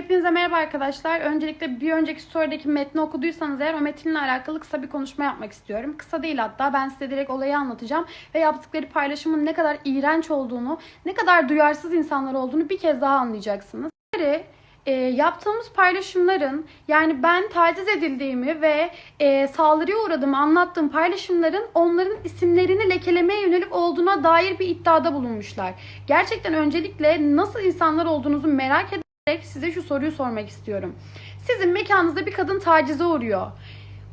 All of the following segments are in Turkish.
Hepinize merhaba arkadaşlar. Öncelikle bir önceki sorudaki metni okuduysanız eğer o metinle alakalı kısa bir konuşma yapmak istiyorum. Kısa değil hatta ben size direkt olayı anlatacağım ve yaptıkları paylaşımın ne kadar iğrenç olduğunu, ne kadar duyarsız insanlar olduğunu bir kez daha anlayacaksınız. Biri, e, yaptığımız paylaşımların yani ben taciz edildiğimi ve e, saldırıya uğradığımı anlattığım paylaşımların onların isimlerini lekelemeye yönelik olduğuna dair bir iddiada bulunmuşlar. Gerçekten öncelikle nasıl insanlar olduğunuzu merak ederek size şu soruyu sormak istiyorum. Sizin mekanınızda bir kadın tacize uğruyor.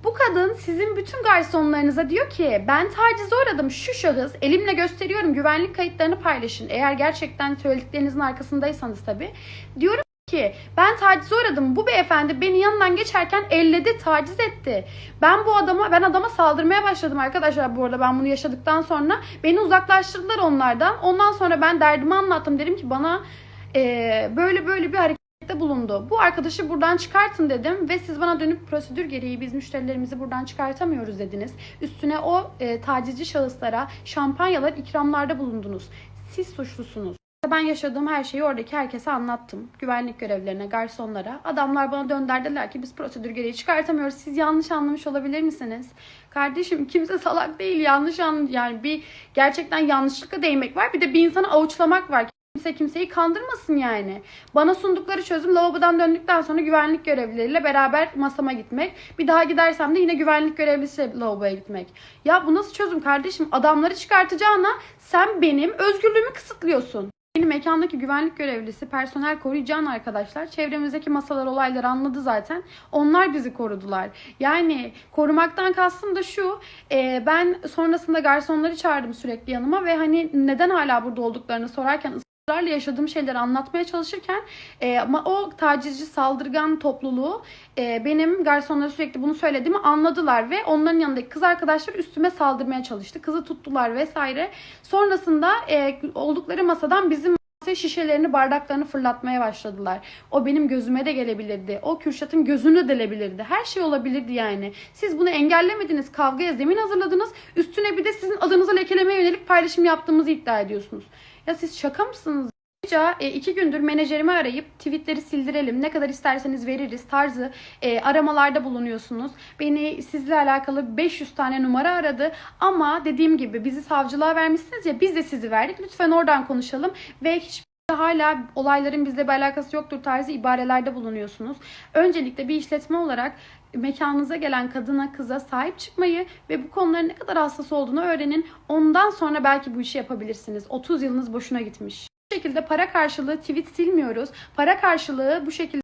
Bu kadın sizin bütün garsonlarınıza diyor ki ben tacize uğradım şu şahıs elimle gösteriyorum güvenlik kayıtlarını paylaşın. Eğer gerçekten söylediklerinizin arkasındaysanız tabii. Diyorum ki ben tacize uğradım. Bu beyefendi beni yanından geçerken elledi, taciz etti. Ben bu adama ben adama saldırmaya başladım arkadaşlar bu arada ben bunu yaşadıktan sonra beni uzaklaştırdılar onlardan. Ondan sonra ben derdimi anlattım. Dedim ki bana eee, böyle böyle bir harekette bulundu. Bu arkadaşı buradan çıkartın dedim ve siz bana dönüp prosedür gereği biz müşterilerimizi buradan çıkartamıyoruz dediniz. Üstüne o e, tacizci şahıslara şampanyalar ikramlarda bulundunuz. Siz suçlusunuz. Ben yaşadığım her şeyi oradaki herkese anlattım. Güvenlik görevlilerine, garsonlara. Adamlar bana dönderdiler ki biz prosedür gereği çıkartamıyoruz. Siz yanlış anlamış olabilir misiniz? Kardeşim kimse salak değil. Yanlış an yani bir gerçekten yanlışlıkla değmek var. Bir de bir insanı avuçlamak var. Kimse kimseyi kandırmasın yani. Bana sundukları çözüm lavabodan döndükten sonra güvenlik görevlileriyle beraber masama gitmek. Bir daha gidersem de yine güvenlik görevlisiyle lavaboya gitmek. Ya bu nasıl çözüm kardeşim? Adamları çıkartacağına sen benim özgürlüğümü kısıtlıyorsun. Benim mekandaki güvenlik görevlisi, personel koruyacağın arkadaşlar çevremizdeki masalar olayları anladı zaten. Onlar bizi korudular. Yani korumaktan kastım da şu. e, ben sonrasında garsonları çağırdım sürekli yanıma ve hani neden hala burada olduklarını sorarken ısrarla yaşadığım şeyleri anlatmaya çalışırken e, ama o tacizci saldırgan topluluğu e, benim garsonlara sürekli bunu söylediğimi anladılar ve onların yanındaki kız arkadaşlar üstüme saldırmaya çalıştı. Kızı tuttular vesaire. Sonrasında e, oldukları masadan bizim masaya şişelerini bardaklarını fırlatmaya başladılar. O benim gözüme de gelebilirdi. O Kürşat'ın gözünü delebilirdi. Her şey olabilirdi yani. Siz bunu engellemediniz. Kavgaya zemin hazırladınız. Üstüne bir de sizin adınızı lekelemeye yönelik paylaşım yaptığımızı iddia ediyorsunuz. Ya siz şaka mısınız? Ayrıca e, iki gündür menajerimi arayıp tweetleri sildirelim ne kadar isterseniz veririz tarzı e, aramalarda bulunuyorsunuz. Beni sizle alakalı 500 tane numara aradı ama dediğim gibi bizi savcılığa vermişsiniz ya biz de sizi verdik. Lütfen oradan konuşalım ve hiç hala olayların bizle bir alakası yoktur tarzı ibarelerde bulunuyorsunuz. Öncelikle bir işletme olarak mekanınıza gelen kadına kıza sahip çıkmayı ve bu konuların ne kadar hassas olduğunu öğrenin. Ondan sonra belki bu işi yapabilirsiniz. 30 yılınız boşuna gitmiş. Bu şekilde para karşılığı tweet silmiyoruz. Para karşılığı bu şekilde